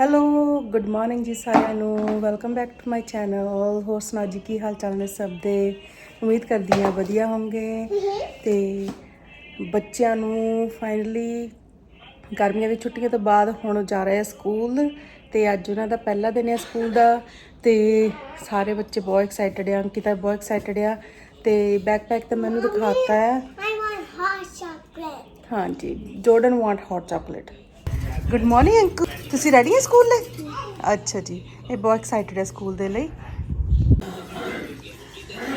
Hello good morning ਜੀ ਸਾਰਿਆਂ ਨੂੰ। Welcome back to my channel ਹੋਰ ਸੁਣਾਓ ਜੀ ਕੀ ਹਾਲ ਚਾਲ ਨੇ ਸਭ ਦੇ? ਉਮੀਦ ਕਰਦੀ ਹਾਂ ਵਧੀਆ ਹੋਵੋਗੇ। ਤੇ ਬੱਚਿਆਂ ਨੂੰ ਫਾਈਨਲੀ ਗਰਮੀਆਂ ਦੀ ਛੁੱਟੀਆਂ ਤੋਂ ਬਾਅਦ ਹੁਣ ਜਾ ਰਹੇ ਆ ਸਕੂਲ। ਤੇ ਅੱਜ ਉਹਨਾਂ ਦਾ ਪਹਿਲਾ ਦਿਨ ਹੈ ਸਕੂਲ ਦਾ। ਤੇ ਸਾਰੇ ਬੱਚੇ ਬਹੁਤ ਐਕਸਾਈਟਡ ਆ ਅੰਕਿਤਾ ਬਹੁਤ ਐਕਸਾਈਟਡ ਆ। ਤੇ ਬੈਕਪੈਕ ਤਾਂ ਮੈਨੂੰ ਦਿਖਾਤਾ ਹੈ। I want hot chocolate. ਹਾਂਜੀ Jordan want hot chocolate good morning uncle ਤੁਸੀਂ ਰੈਡੀ ਹੈ ਸਕੂਲ ਲਈ ਅੱਛਾ ਜੀ। ਇਹ ਬਹੁਤ ਐਕਸਾਈਟਡ ਹੈ ਸਕੂਲ ਦੇ ਲਈ।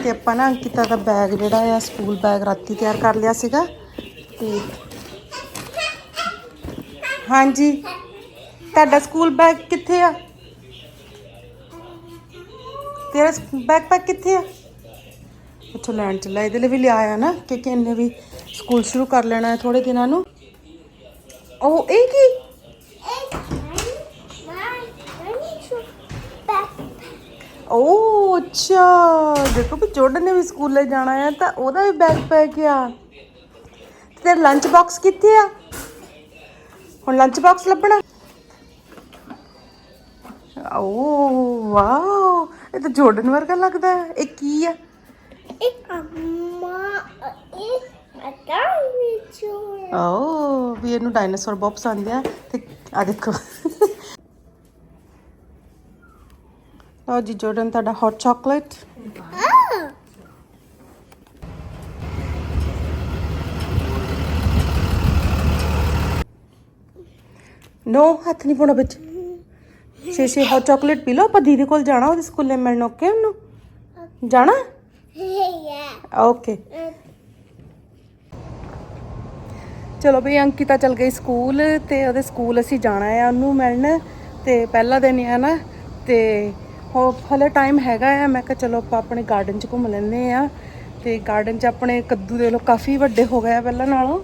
ਤੇ ਆਪਾਂ ਨਾ ਅੰਕਿਤਾ ਦਾ ਬੈਗ ਜਿਹੜਾ ਆ ਸਕੂਲ ਬੈਗ ਰਾਤੀ ਤਿਆਰ ਕਰ ਲਿਆ ਸੀਗਾ। ਤੇ ਹਾਂਜੀ। ਤੁਹਾਡਾ ਸਕੂਲ ਬੈਗ ਕਿੱਥੇ ਆ? ਤੇਰਾ ਬੈਕਪੈਕ ਕਿੱਥੇ ਆ? ਉੱਥੋਂ ਲੈਣ ਚੱਲਾ। ਇਹਦੇ ਲਈ ਵੀ ਲਿਆਇਆ ਨਾ ਕਿ ਇਹਨੇ ਵੀ ਸਕੂਲ ਸ਼ੁਰੂ ਕਰ ਲੈਣਾ ਹੈ ਥੋੜੇ ਦਿਨਾਂ ਨੂੰ। ਉਹ ਇਹ ਅੱਛਾ ਦੇਖੋ ਵੀ ਜੋਰਡਨ ਨੇ ਵੀ ਸਕੂਲੇ ਜਾਣਾ ਹੈ ਤਾਂ ਉਹਦਾ ਵੀ ਬੈਗ ਪੈਕ ਆ ਤੇ ਲੰਚ ਬਾਕਸ ਕਿੱਥੇ ਆ? ਹੁਣ ਲੰਚ ਬਾਕਸ ਲੱਭਣਾ? ਓ ਵਾਓ ਇਹ ਤਾਂ ਜੋਰਡਨ ਵਰਗਾ ਲੱਗਦਾ ਹੈ। ਇਹ ਕੀ ਆ? a ma, it's a dinosaur. ਓ ਵੀ ਇਹਨੂੰ ਡਾਇਨਾਸੌਰ ਬਹੁਤ ਪਸੰਦ ਆ ਤੇ ਆ ਦੇਖੋ। ਲਓ ਜੀ ਜੋਰਡਨ ਤੁਹਾਡਾ ਹੌਟ ਚਾਕਲੇਟ Oh. ਨੋ, ਹੱਥ ਨਹੀਂ ਪਾਉਣਾ ਵਿੱਚ ਛੇ ਛੇ ਹੌਟ ਚਾਕਲੇਟ ਪੀ ਲਓ, ਆਪਾਂ ਦੀਦੀ ਕੋਲ ਜਾਣਾ, ਉਹਦੇ ਸਕੂਲੇ ਮਿਲਣ ਓਕੇ ਉਹਨੂੰ? ਜਾਣਾ? ਓਕੇ ਚਲੋ ਬਈ, ਅੰਕਿਤਾ ਚਲ ਗਈ ਸਕੂਲ, ਤੇ ਉਹਦੇ ਸਕੂਲ ਅਸੀਂ ਜਾਣਾ ਆ ਉਹਨੂੰ ਮਿਲਣ, ਤੇ ਪਹਿਲਾ ਦਿਨ ਆ ਨਾ, ਤੇ ਹੋ ਹਲੇ ਟਾਈਮ ਹੈਗਾ ਆ, ਮੈਂ ਕਿਹਾ ਚਲੋ ਆਪਾਂ ਆਪਣੇ ਗਾਰਡਨ 'ਚ ਘੁੰਮ ਲੈਂਦੇ ਆ। ਤੇ ਗਾਰਡਨ 'ਚ ਆਪਣੇ ਕੱਦੂ ਦੇ ਲੋ ਕਾਫੀ ਵੱਡੇ ਹੋ ਗਏ ਆ ਪਹਿਲਾਂ ਨਾਲੋਂ।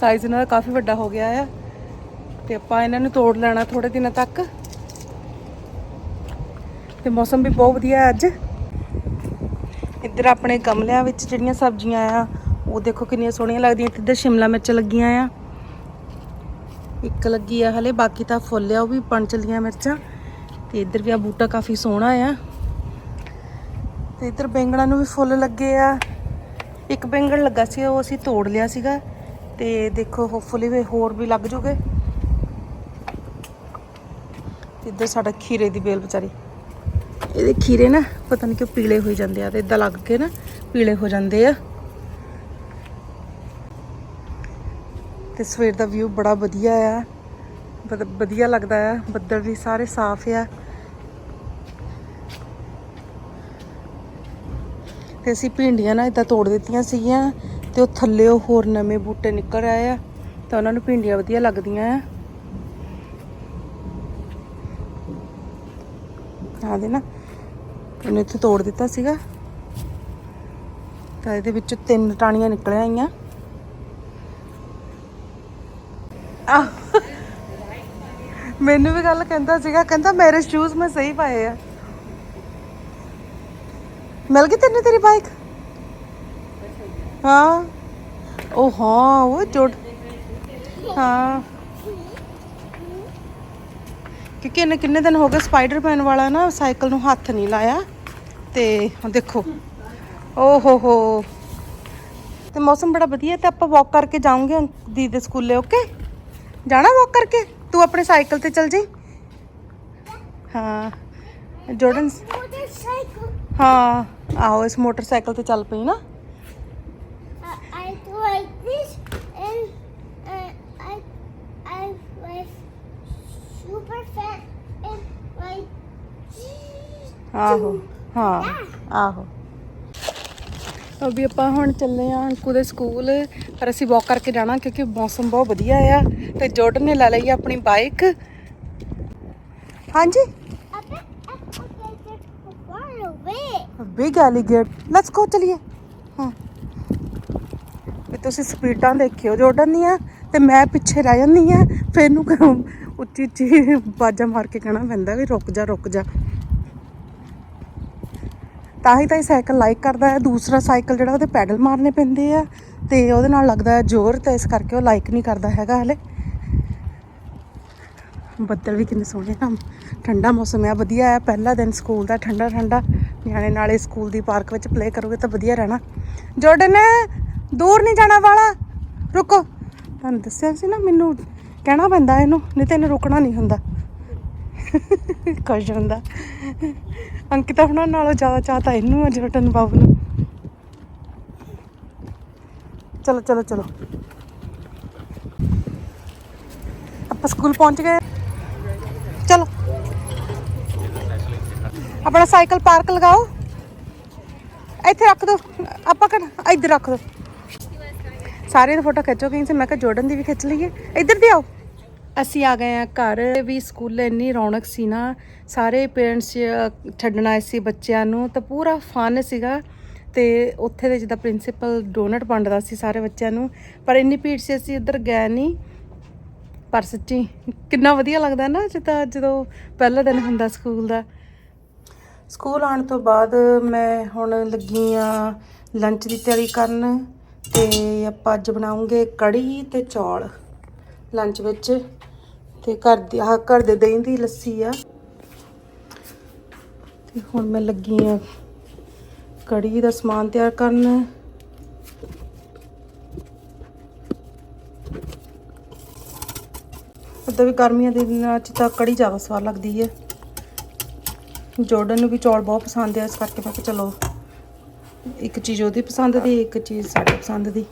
ਸਾਈਜ਼ ਇਹਨਾਂ ਦਾ ਕਾਫੀ ਵੱਡਾ ਹੋ ਗਿਆ ਆ। ਤੇ ਆਪਾਂ ਇਹਨਾਂ ਨੂੰ ਤੋੜ ਲੈਣਾ ਥੋੜੇ ਦਿਨਾਂ ਤੱਕ। ਤੇ ਮੌਸਮ ਵੀ ਬਹੁਤ ਵਧੀਆ ਅੱਜ। ਇੱਧਰ ਆਪਣੇ ਗਮਲਿਆਂ ਵਿੱਚ ਜਿਹੜੀਆਂ ਸਬਜ਼ੀਆਂ ਆ, ਉਹ ਦੇਖੋ ਕਿੰਨੀਆਂ ਸੋਹਣੀਆਂ ਲੱਗਦੀਆਂ। ਇੱਧਰ ਸ਼ਿਮਲਾ ਮਿਰਚ ਲੱਗੀਆਂ ਆ। ਇੱਕ ਲੱਗੀ ਆ ਹਲੇ, ਬਾਕੀ ਤਾਂ ਫੁੱਲ ਆ, ਉਹ ਵੀ ਬਣ ਚਲੀਆਂ ਮਿਰਚਾਂ। ਤੇ ਇੱਧਰ ਵੀ ਆ ਬੂਟਾ ਕਾਫੀ ਸੋਹਣਾ ਆ। ਤੇ ਇੱਧਰ ਬੈਂਗਣਾਂ ਨੂੰ ਵੀ ਫੁੱਲ ਲੱਗੇ ਆ। ਇੱਕ ਬੈਂਗਣ ਲੱਗਾ ਸੀ, ਉਹ ਅਸੀਂ ਤੋੜ ਲਿਆ ਸੀਗਾ। ਤੇ ਦੇਖੋ ਹੋਪਫੁਲੀ ਵੀ ਹੋਰ ਵੀ ਲੱਗ ਜੂਗੇ। ਇੱਧਰ ਸਾਡਾ ਖੀਰੇ ਦੀ ਬੇਲ ਵਿਚਾਰੀ। ਇਹਦੇ ਖੀਰੇ ਨਾ, ਪਤਾ ਨਹੀਂ ਕਿਉਂ ਪੀਲੇ ਹੋਈ ਜਾਂਦੇ ਆ ਤੇ ਇਦਾਂ ਲੱਗ ਕੇ ਨਾ ਪੀਲੇ ਹੋ ਜਾਂਦੇ ਆ। ਤੇ ਸਵੇਰ ਦਾ ਵਿਊ ਬੜਾ ਵਧੀਆ ਆ। ਵਧੀਆ ਲੱਗਦਾ ਆ ਬੱਦਲ ਵੀ ਸਾਰੇ ਸਾਫ਼ ਆ ਤੇ ਅਸੀਂ ਭਿੰਡੀਆਂ ਨਾ ਇਦਾਂ ਤੋੜ ਦਿੱਤੀਆਂ ਸੀਗੀਆਂ ਤੇ ਉਹ ਥੱਲੇ ਉਹ ਹੋਰ ਨਵੇਂ ਬੂਟੇ ਨਿਕਲ ਆਏ ਆ ਤਾਂ ਉਹਨਾਂ ਨੂੰ ਭਿੰਡੀਆਂ ਵਧੀਆ ਲੱਗਦੀਆਂ ਆ। ਆ ਦੇ ਨਾ ਉਹਨੇ ਇੱਥੇ ਤੋੜ ਦਿੱਤਾ ਸੀਗਾ। ਤਾਂ ਇਹਦੇ ਵਿੱਚ ਤਿੰਨ ਟਾਣੀਆਂ ਨਿਕਲ ਆਈਆਂ। ਆਹ, ਮੈਨੂੰ ਵੀ ਗੱਲ ਕਹਿੰਦਾ ਸੀਗਾ, ਕਹਿੰਦਾ ਮੇਰੇ ਸ਼ੂਜ਼ ਮੈਂ ਸਹੀ ਪਾਏ ਆ। ਮਿਲ ਗਈ ਤੈਨੂੰ ਤੇਰੀ ਬਾਈਕ ਹਾਂ। ਉਹ ਹਾਂ, ਉਹ ਜੋੜ ਹਾਂ। ਕਿਉਂਕਿ ਇਹਨੇ ਕਿੰਨੇ ਦਿਨ ਹੋ ਗਏ ਸਪਾਈਡਰ ਸਪਾਈਡਰਮੈਨ ਵਾਲਾ ਨਾ ਸਾਈਕਲ ਨੂੰ ਹੱਥ ਨਹੀਂ ਲਾਇਆ। ਤੇ ਦੇਖੋ। ਓ ਹੋ। ਹੋ ਤੇ ਮੌਸਮ ਬੜਾ ਵਧੀਆ ਤੇ ਆਪਾਂ ਵਾਕ ਕਰਕੇ ਜਾਵਾਂਗੇ ਦੀਦੀ ਦੇ ਸਕੂਲੇ ਓਕੇ ਜਾਣਾ ਵਾਕ ਕਰਕੇ? ਤੂੰ ਆਪਣੇ ਸਾਈਕਲ ਤੇ ਚੱਲ ਜੀ ਹਾਂ ਜੋਰਡਨ Motorcycle. ਹਾਂ ਆਹੋ ਇਸ ਮੋਟਰਸਾਈਕਲ ਤੇ ਚੱਲ ਪਈ ਨਾ Uh, I do like this, and uh, I I was super fat and like. ਆਹੋ ਹਾਂ ਆਹੋ ਤਾਂ ਵੀ ਆਪਾਂ ਹੁਣ ਚੱਲੇ ਆ ਅੰਕੂ ਦੇ ਸਕੂਲ, ਪਰ ਅਸੀਂ ਵਾਕ ਕਰਕੇ ਜਾਣਾ ਕਿਉਂਕਿ ਮੌਸਮ ਬਹੁਤ ਵਧੀਆ ਆ ਤੇ ਜੋਰਡਨ ਨੇ ਲੈ ਲਈ ਆਪਣੀ ਬਾਈਕ ਹਾਂਜੀ? I bet I could get big alligator let's go ਚਲਿਏ। ਹਾਂ। ਵੀ ਤੁਸੀਂ ਸਪੀਡਾਂ ਦੇਖਿਓ, ਜੋਰਡਨ ਦੀਆਂ, ਤੇ ਮੈਂ ਪਿੱਛੇ ਰਹਿ ਜਾਂਦੀ ਆ, ਫਿਰ ਨੂੰ ਉੱਚੀ ਉੱਚੀ ਬਾਜਾ ਮਾਰ ਕੇ ਕਹਿਣਾ ਪੈਂਦਾ ਵੀ ਰੁਕ ਜਾ ਰੁਕ ਜਾ। ਤਾਂ ਹੀ ਤਾਂ ਇਹ ਸਾਈਕਲ ਲਾਈਕ ਕਰਦਾ ਹੈ। ਦੂਸਰਾ ਸਾਈਕਲ ਜਿਹੜਾ ਉਹਦੇ ਪੈਡਲ ਮਾਰਨੇ ਪੈਂਦੇ ਆ ਤੇ ਉਹਦੇ ਨਾਲ ਲੱਗਦਾ ਹੈ ਜ਼ੋਰ ਤੇ ਇਸ ਕਰਕੇ ਉਹ ਲਾਈਕ ਨਹੀਂ ਕਰਦਾ ਹੈਗਾ ਹਲੇ। ਬੱਦਲ ਵੀ ਕਿੰਨੇ ਸੋਹਣੇ ਆ। ਠੰਡਾ ਮੌਸਮ ਹੈ ਵਧੀਆ ਹੈ ਪਹਿਲਾ ਦਿਨ ਸਕੂਲ ਦਾ ਠੰਡਾ ਠੰਡਾ। ਨਿਆਣੇ ਨਾਲੇ ਸਕੂਲ ਦੀ ਪਾਰਕ ਵਿੱਚ ਪਲੇ ਕਰੋਗੇ ਤਾਂ ਵਧੀਆ ਰਹਿਣਾ। ਜੋਰਡਨ, ਦੂਰ ਨਹੀਂ ਜਾਣਾ ਵਾਲਾ। ਰੁਕੋ। ਤੁਹਾਨੂੰ ਦੱਸਿਆ ਸੀ ਨਾ, ਮੈਨੂੰ ਕਹਿਣਾ ਪੈਂਦਾ ਇਹਨੂੰ, ਨਹੀਂ ਤਾਂ ਇਹਨੇ ਰੁਕਣਾ ਨਹੀਂ ਹੁੰਦਾ। ਖੁਸ਼ ਹੁੰਦਾ। ਅੰਕਿਤਾ ਹੁਣਾਂ ਨਾਲੋਂ ਜ਼ਿਆਦਾ ਚਾਹ ਤਾਂ ਇਹਨੂੰ ਆ ਜੋਰਡਨ ਬਾਬੂ ਨੂੰ। ਚਲੋ ਚਲੋ ਚਲੋ। ਆਪਾਂ ਸਕੂਲ ਪਹੁੰਚ ਗਏ। ਚਲੋ। ਆਪਣਾ ਸਾਈਕਲ ਪਾਰਕ ਲਗਾਓ। ਇੱਥੇ ਰੱਖ ਦੋ। ਆਪਾਂ ਕਰ ਇੱਧਰ ਰੱਖ ਦੋ। ਸਾਰਿਆਂ ਦੀ ਫੋਟੋ ਖਿੱਚੋ ਗਈ ਸੀ। ਮੈਂ ਕਿਹਾ ਜੋੜਨ ਦੀ ਵੀ ਖਿੱਚ ਲਈਏ। ਇੱਧਰ ਦੀ ਆਓ। ਅਸੀਂ ਆ ਗਏ ਆ ਘਰ। ਵੀ ਸਕੂਲ ਇੰਨੀ ਰੌਣਕ ਸੀ ਨਾ, ਸਾਰੇ ਪੇਰੈਂਟਸ ਛੱਡਣ ਆਏ ਸੀ ਬੱਚਿਆਂ ਨੂੰ, ਤਾਂ ਪੂਰਾ ਫਨ ਸੀਗਾ। ਤੇ ਉੱਥੇ ਦੇ ਜਿੱਦਾਂ ਪ੍ਰਿੰਸੀਪਲ ਡੋਨਟ ਵੰਡਦਾ ਸੀ ਸਾਰੇ ਬੱਚਿਆਂ ਨੂੰ, ਪਰ ਇੰਨੀ ਭੀੜ ਸੀ ਅਸੀਂ ਉੱਧਰ ਗਏ ਨਹੀਂ ਪਰ ਸੱਚੀ ਕਿੰਨਾ ਵਧੀਆ ਲੱਗਦਾ ਨਾ ਜਿੱਦਾਂ ਜਦੋਂ ਪਹਿਲਾ ਦਿਨ ਹੁੰਦਾ ਸਕੂਲ ਦਾ। ਸਕੂਲ ਆਉਣ ਤੋਂ ਬਾਅਦ ਮੈਂ ਹੁਣ ਲੱਗੀ ਆ ਲੰਚ ਦੀ ਤਿਆਰੀ ਕਰਨ ਤੇ ਆਪਾਂ ਅੱਜ ਬਣਾਉਂਗੇ ਕੜੀ ਤੇ ਚੌਲ ਲੰਚ ਵਿੱਚ। ਤੇ ਘਰ ਦੀ ਆਹ ਘਰ ਦੇ ਦਹੀਂ ਦੀ ਲੱਸੀ ਆ। ਤੇ ਹੁਣ ਮੈਂ ਲੱਗੀ ਆ ਕੜੀ ਦਾ ਸਮਾਨ ਤਿਆਰ ਕਰਨਾ। ਉਦੋਂ ਵੀ ਗਰਮੀਆਂ ਦੇ ਦਿਨਾਂ 'ਚ ਤਾਂ ਕੜੀ ਜ਼ਿਆਦਾ ਸਵਾਦ ਲੱਗਦੀ ਹੈ ਜੋਰਡਨ ਨੂੰ ਵੀ ਚੌਲ ਬਹੁਤ ਪਸੰਦ ਆ, ਇਸ ਕਰਕੇ ਮੈਂ ਕਿਹਾ ਚਲੋ ਇੱਕ ਚੀਜ਼ ਉਹਦੀ ਪਸੰਦ ਦੀ, ਇੱਕ ਚੀਜ਼ ਸਾਡੀ ਪਸੰਦ ਦੀ।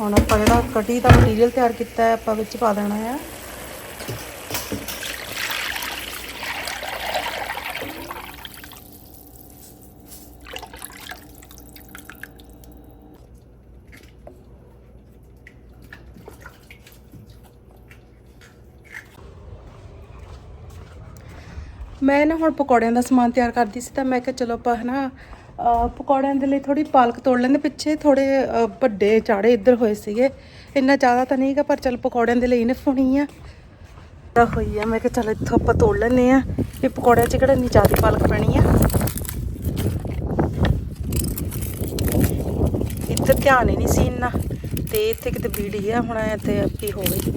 ਹੁਣ ਆਪਾਂ ਜਿਹੜਾ ਕਟੀ ਦਾ ਮਟੀਰੀਅਲ ਤਿਆਰ ਕੀਤਾ ਹੈ, ਆਪਾਂ ਵਿੱਚ ਪਾ ਦੇਣਾ ਹੈ ਮੈਂ ਨਾ ਹੁਣ ਪਕੌੜਿਆਂ ਦਾ ਸਮਾਨ ਤਿਆਰ ਕਰਦੀ ਸੀ, ਤਾਂ ਮੈਂ ਕਿਹਾ ਚਲੋ ਆਪਾਂ ਹਨਾ ਅਹ ਪਕੌੜਿਆਂ ਦੇ ਲਈ ਥੋੜੀ ਪਾਲਕ ਤੋੜ ਲੈਂਦੇ। ਪਿੱਛੇ ਥੋੜੇ ਵੱਡੇ ਚਾੜੇ ਇੱਧਰ ਹੋਏ ਸੀਗੇ। ਇੰਨਾ ਜ਼ਿਆਦਾ ਤਾਂ ਨਹੀਂਗਾ ਪਰ ਚਲ ਪਕੌੜਿਆਂ ਦੇ ਲਈ ਨੇ ਹੋਣੀ ਆ। ਤਾਂ ਹੋਈ ਆ, ਮੈਂ ਕਿਹਾ ਚਲ ਇੱਥੋਂ ਆਪਾਂ ਤੋੜ ਲੈਂਦੇ ਆ। ਇਹ ਪਕੌੜਿਆਂ 'ਚ ਕਿਹੜਾ ਇੰਨੀ ਜ਼ਿਆਦਾ ਪਾਲਕ ਪੈਣੀ ਆ? ਇੱਧਰ ਧਿਆਨ ਹੀ ਨਹੀਂ ਸੀ ਇੰਨਾ। ਤੇ ਇੱਥੇ ਕਿਤੇ ਬੀੜੀ ਆ, ਹੁਣ ਐ ਤੇ ਹੋ ਗਈ।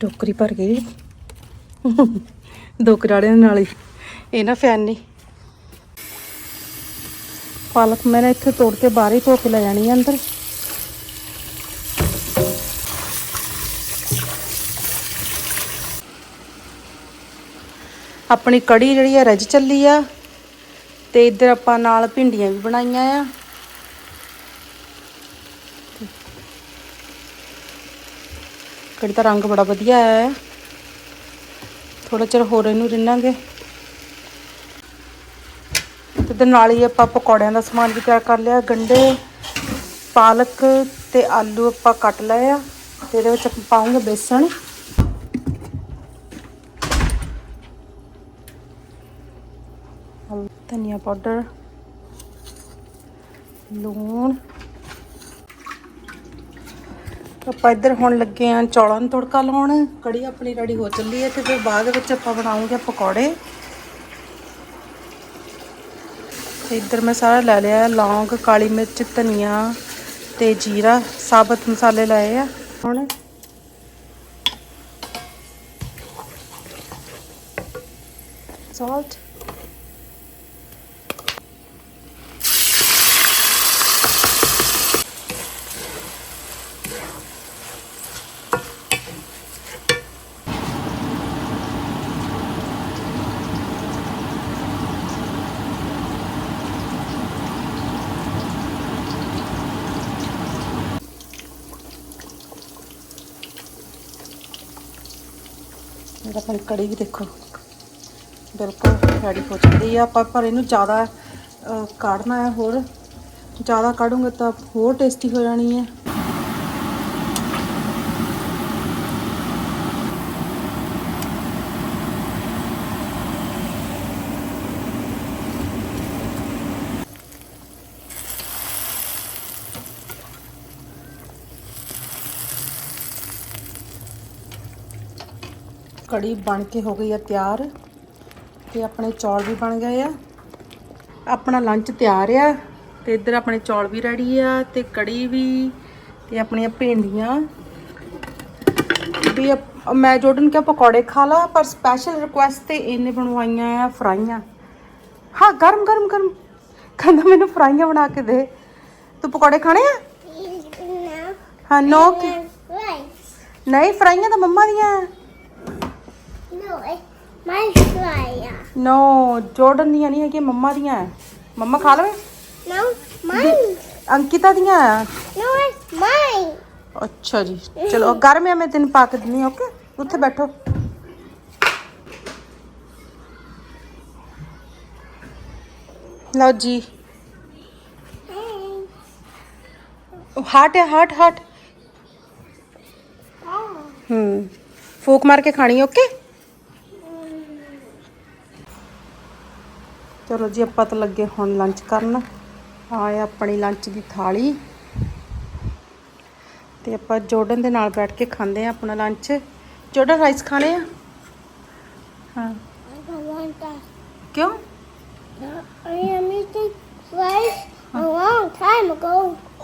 ਟੋਕਰੀ ਭਰ ਗਈ। ਦੋ ਕਰਾੜਿਆਂ ਨਾਲ ਹੀ। ਇਹ ਨਾ ਫੈਨ ਨਹੀਂ ਪਾਲਕ ਮੈਂ ਨਾ ਇੱਥੇ ਤੋੜ ਕੇ ਬਾਹਰ ਹੀ ਧੋ ਕੇ ਲੈ ਜਾਣੀ ਆ ਅੰਦਰ। ਆਪਣੀ ਕੜੀ ਜਿਹੜੀ ਆ ਰਜ ਚੱਲੀ ਆ ਤੇ ਇੱਧਰ ਆਪਾਂ ਨਾਲ ਭਿੰਡੀਆਂ ਵੀ ਬਣਾਈਆਂ ਆ। ਕੜੀ ਦਾ ਰੰਗ ਬੜਾ ਵਧੀਆ ਆਇਆ ਹੈ ਥੋੜਾ ਚਿਰ ਹੋਰ ਇਹਨੂੰ ਰਿੰਨਾਂਗੇ। ਤੇ ਨਾਲ ਹੀ ਆਪਾਂ ਪਕੌੜਿਆਂ ਦਾ ਸਮਾਨ ਵੀ ਤਿਆਰ ਕਰ ਲਿਆ। ਗੰਡੇ, ਪਾਲਕ ਤੇ ਆਲੂ ਆਪਾਂ ਕੱਟ ਲਏ ਆ ਤੇ ਇਹਦੇ ਵਿੱਚ ਆਪਾਂ ਪਾਉਂਗੇ ਬੇਸਣ। ਧਨੀਆ ਪਾਊਡਰ, ਲੂਣ ਆਪਾਂ ਇੱਧਰ ਹੁਣ ਲੱਗੇ ਆ ਚੌਲਾਂ ਨੂੰ ਤੜਕਾ ਲਾਉਣ। ਕੜੀ ਆਪਣੀ ਰੈਡੀ ਹੋ ਚੱਲੀ ਹੈ ਤੇ ਫਿਰ ਬਾਅਦ ਵਿੱਚ ਆਪਾਂ ਬਣਾਉਂਗੇ ਪਕੌੜੇ। ਤੇ ਇੱਧਰ ਮੈਂ ਸਾਰਾ ਲੈ ਲਿਆ, ਲੌਂਗ, ਕਾਲੀ ਮਿਰਚ, ਧਨੀਆ ਤੇ ਜੀਰਾ, ਸਾਬਤ ਮਸਾਲੇ ਲਏ ਆ। ਹੁਣ ਸਾਲਟ ਇਹ ਕੜੀ ਵੀ ਦੇਖੋ। ਬਿਲਕੁਲ ਰੈਡੀ ਹੋ ਜਾਂਦੀ ਆ ਆਪਾਂ ਪਰ ਇਹਨੂੰ ਜ਼ਿਆਦਾ ਅਹ, ਕਾੜਨਾ ਹੈ ਹੋਰ। ਜ਼ਿਆਦਾ ਕਾੜੂਗੇ ਤਾਂ ਹੋਰ ਟੇਸਟੀ ਹੋ ਜਾਣੀ ਹੈ। ਕੜੀ ਬਣ ਕੇ ਹੋ ਗਈ ਆ ਤਿਆਰ ਤੇ ਆਪਣੇ ਚੌਲ ਵੀ ਬਣ ਗਏ ਆ। ਆਪਣਾ ਲੰਚ ਤਿਆਰ ਆ ਤੇ ਇੱਧਰ ਆਪਣੇ ਚੌਲ ਵੀ ਰੈਡੀ ਆ ਤੇ ਕੜੀ ਵੀ ਤੇ ਆਪਣੀਆਂ ਭਿੰਡੀਆਂ। ਵੀ ਮੈਂ ਜੋਡਨ ਕਿਹਾ ਪਕੌੜੇ ਖਾ ਲਾ ਪਰ ਸਪੈਸ਼ਲ ਰਿਕੁਐਸਟ ਤੇ ਇਹਨੇ ਬਣਵਾਈਆਂ ਆ ਫਰਾਈਆਂ। ਹਾਂ ਗਰਮ ਗਰਮ ਗਰਮ। ਕਹਿੰਦਾ ਮੈਨੂੰ ਫਰਾਈਆਂ ਬਣਾ ਕੇ ਦੇ। ਤੂੰ ਪਕੌੜੇ ਖਾਣੇ ਆ? ਹਾਂ ਨੋ. ਨਹੀਂ ਫਰਾਈਆਂ ਤਾਂ ਮੰਮਾ ਦੀਆਂ my fryer. ਨੋ ਜੋਰਡਨ ਦੀਆਂ ਨਹੀਂ ਹੈਗੀਆਂ ਮੰਮਾ ਦੀਆਂ ਹੈ ਮੰਮਾ ਖਾ ਲਵੇ No, mine. ਅੰਕਿਤਾ ਦੀਆਂ ਹੈ it's mine. ਅੱਛਾ ਜੀ ਚਲੋ ਗਰਮ ਹੈ ਮੈਂ ਤੈਨੂੰ ਪਾ ਕੇ ਦਿੰਨੀ ਓਕੇ ਉੱਥੇ ਬੈਠੋ ਲਓ ਜੀ. ਹਾਟ ਹੈ ਹਾਟ ਹਾਟ. ਹੂੰ ਫੂਕ ਮਾਰ ਕੇ ਖਾਣੀ ਓਕੇ ਚਲੋ ਜੀ, ਆਪਾਂ ਤਾਂ ਲੱਗੇ ਹੁਣ ਲੰਚ ਕਰਨ। ਆਏ ਆਪਣੀ ਲੰਚ ਦੀ ਥਾਲੀ। ਤੇ ਆਪਾਂ ਜੋਰਡਨ ਦੇ ਨਾਲ ਬੈਠ ਕੇ ਖਾਂਦੇ ਆ ਆਪਣਾ ਲੰਚ ਜੋਰਡਨ ਰਾਈਸ ਖਾਣੇ ਆ? ਹਾਂ। ਕਿਉਂ?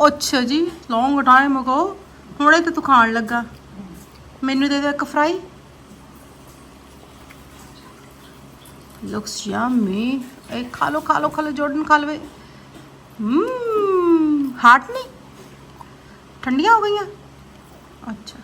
ਅੱਛਾ ਜੀ ਲੌਂਗ ਟਾਈਮ ਅਗੋ ਹੁਣੇ ਤੇ ਤੂੰ ਖਾਣ ਲੱਗਾ। ਮੈਨੂੰ ਦੇ ਦੇ ਇੱਕ ਫਰਾਈ ਲੁਕਸ ਯਮੀ ਇਹ ਖਾ ਲੋ ਖਾ ਲੋ ਖਾ ਲੋ ਜੋਰਡਨ ਖਾ ਲਵੇ। ਹਮ ਹਾਟ ਨਹੀਂ ਠੰਡੀਆਂ ਹੋ ਗਈਆਂ? ਅੱਛਾ।